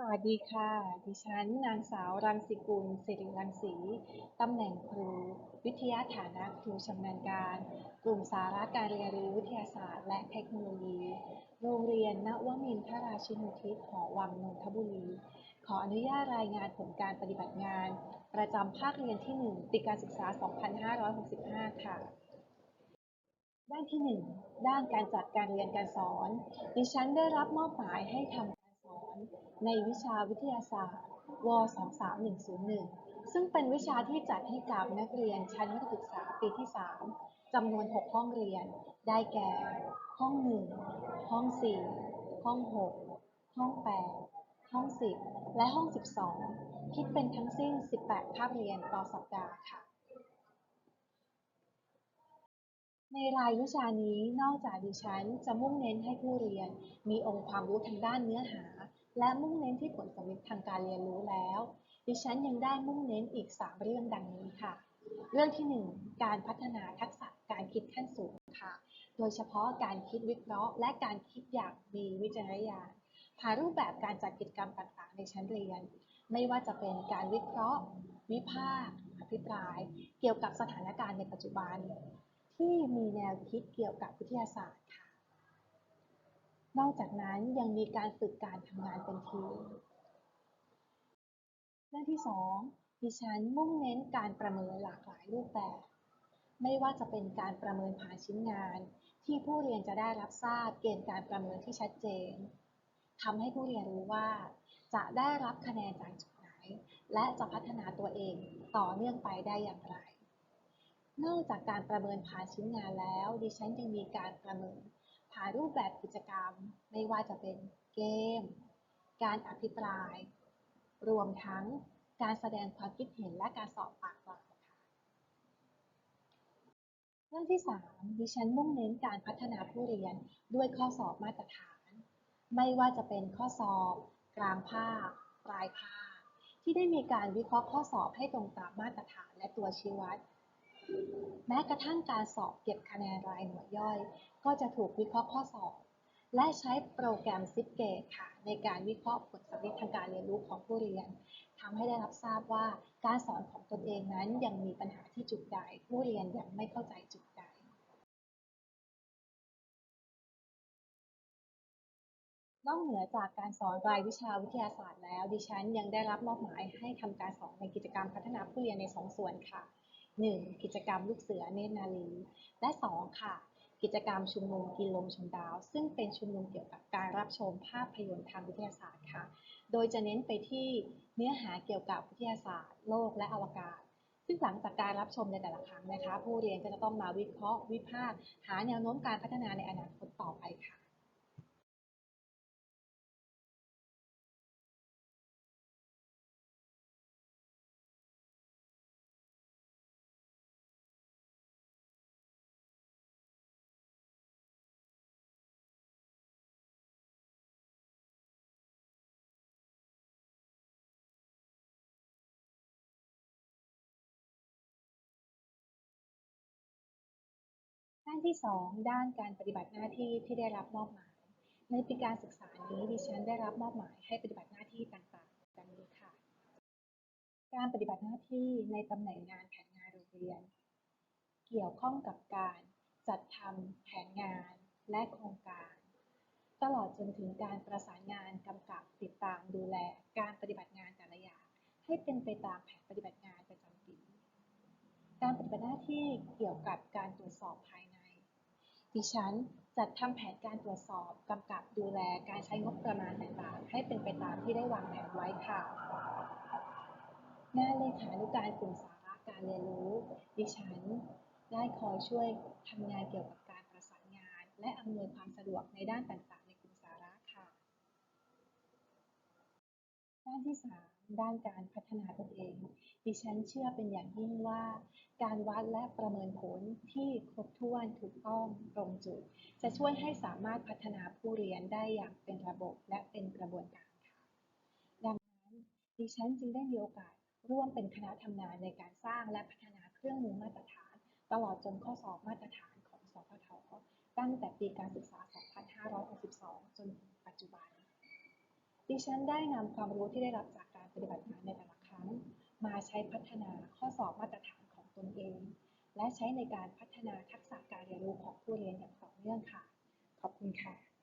สวัสดีค่ะ ดิฉัน นางสาวรังสิกุลสิริรังสี ตำแหน่งครู วิทยาฐานะครูชำนาญการ กลุ่มสาระการเรียนรู้วิทยาศาสตร์ และเทคโนโลยี โรงเรียนนวมินทราชินุทิศหอวังนนทบุรี ขออนุญาตรายงานผลการปฏิบัติงาน ประจำภาคเรียนที่ 1 ปีการศึกษา 2565 ค่ะด้านที่ 1 ด้านการจัดการเรียนการสอน ดิฉันได้รับมอบหมายให้ทำ ในวิชาวิทยาศาสตร์ ว 23101 ซึ่งเป็นวิชาที่จัดให้กับนักเรียนชั้นมัธยมศึกษาปีที่ 3จำนวน 6 ห้องเรียน ได้แก่ ห้อง 1 ห้อง 4 ห้อง 6 ห้อง 8 ห้อง 10 และห้อง 12 คิดเป็นทั้งสิ้น 18คาบเรียนต่อสัปดาห์ค่ะในรายวิชานี้นอกจากดิฉันจะมุ่งเน้นให้ผู้เรียน มีองค์ความรู้ทางด้านเนื้อหา และมุ่งเน้นที่ผลสำเร็จทางการเรียนรู้แล้ว ดิฉันยังได้มุ่งเน้นอีก 3 เรื่องดังนี้ค่ะ เรื่องที่ 1 การพัฒนาทักษะการคิดขั้นสูงค่ะ โดยเฉพาะการคิดวิเคราะห์ และการคิดอย่างมีวิจารณญาณผ่านรูปแบบการจัดกิจกรรมต่างๆ ในชั้นเรียน ไม่ว่าจะเป็นการวิเคราะห์ วิพากษ์อภิปราย เกี่ยวกับสถานการณ์ในปัจจุบัน ที่มีแนวคิดเกี่ยวกับวิทยาศาสตร์ค่ะ นอกจากนั้นยังมีการฝึกการทำงานเป็นทีม เรื่องที่ 2 ดิฉันมุ่งเน้นการประเมินหลากหลายรูปแบบ ไม่ว่าจะเป็นการประเมินผ่านชิ้นงาน ที่ผู้เรียนจะได้รับทราบเกณฑ์การประเมินที่ชัดเจนทำให้ผู้เรียนรู้ว่า จะได้รับคะแนนจากจุดไหน และจะพัฒนาตัวเองต่อเนื่องไปได้อย่างไร นอกจากการประเมินผ่านชิ้นงานแล้ว ดิฉันยังมีการประเมิน ผ่ารูปแบบกิจกรรม ไม่ว่าจะเป็นเกม การอภิปราย รวมทั้งการแสดงความคิดเห็นและการสอบปากคำค่ะเรื่องที่ 3 ดิฉันมุ่งเน้นการพัฒนาผู้เรียนด้วยข้อสอบมาตรฐาน ไม่ว่าจะเป็นข้อสอบ กลางภาค ปลายภาค ที่ได้มีการวิเคราะห์ข้อสอบให้ตรงตามมาตรฐานและตัวชี้วัด แม้กระทั่งการสอบเก็บคะแนนรายหน่วยย่อย ก็จะถูกวิเคราะห์ข้อสอบ และใช้โปรแกรมซิปเกตค่ะ ในการวิเคราะห์ผลสำเร็จทางการเรียนรู้ของผู้เรียนทำให้ได้รับทราบว่าการสอนของตนเองนั้นยังมีปัญหาที่จุดใด ผู้เรียนยังไม่เข้าใจจุดใดนอกเหนือจากการสอนรายวิชาวิทยาศาสตร์แล้ว ดิฉันยังได้รับมอบหมายให้ทำการสอนในกิจกรรมพัฒนาผู้เรียนใน2ส่วนค่ะ 1. กิจกรรมลูกเสือเนตรนารีและ 2 ค่ะ กิจกรรมชุมนุมกินลมชมดาว ซึ่งเป็นชุมนุมเกี่ยวกับการรับชมภาพยนตร์ทางวิทยาศาสตร์ค่ะ โดยจะเน้นไปที่เนื้อหาเกี่ยวกับวิทยาศาสตร์ โลกและอวกาศ ซึ่งหลังจากการรับชมในแต่ละครั้งนะคะ ผู้เรียนก็จะต้องมาวิเคราะห์วิพากษ์หาแนวโน้มการพัฒนาในอนาคตต่อไปค่ะานที่ 2 ด้านการปฏิบัติหน้าที่ที่ได้รับมอบหมาย ในปีการศึกษานี้ดิฉันได้รับมอบหมายให้ปฏิบัติหน้าที่ต่างๆ ดังนี้ค่ะ การปฏิบัติหน้าที่ในตำแหน่งงานแผนงานโรงเรียน เกี่ยวข้องกับการจัดทำแผนงานและโครงการ ตลอดจนถึงการประสานงานกำกับติดตามดูแลการปฏิบัติงานแต่ละอย่างให้เป็นไปตามแผนปฏิบัติงานประจำปีการปฏิบัติหน้าที่เกี่ยวกับการตรวจสอบภายใน ดิฉันจัดทำแผนการตรวจสอบกำกับดูแลการใช้งบประมาณต่างๆ ให้เป็นไปตามที่ได้วางแผนไว้ค่ะงานเลขานุการกลุ่มสาระการเรียนรู้ ดิฉันได้คอยช่วยทำงานเกี่ยวกับการประสานงาน และอำนวยความสะดวกในด้านต่างๆ ในกลุ่มสาระค่ะ ด้านที่ 3 ด้านการพัฒนาตนเอง ดิฉันเชื่อเป็นอย่างยิ่งว่า การวัดและประเมินผลที่ครบถ้วนถูกต้องตรงจุด จะช่วยให้สามารถพัฒนาผู้เรียนได้อย่างเป็นระบบและเป็นกระบวนการค่ะดังนั้นดิฉันจึงได้มีโอกาสร่วมเป็นคณะทำงานในการสร้างและพัฒนาเครื่องมือมาตรฐาน ตลอดจนข้อสอบมาตรฐานของสพทตั้งแต่ปีการศึกษา 2562 จนถึงปัจจุบัน ดิฉันได้นำความรู้ที่ได้รับจากการปฏิบัติงานในแต่ละครั้ง มาใช้พัฒนาข้อสอบมาตรฐานของตนเอง และใช้ในการพัฒนาทักษะการเรียนรู้ของผู้เรียนอย่างต่อเนื่องค่ะ ขอบคุณค่ะ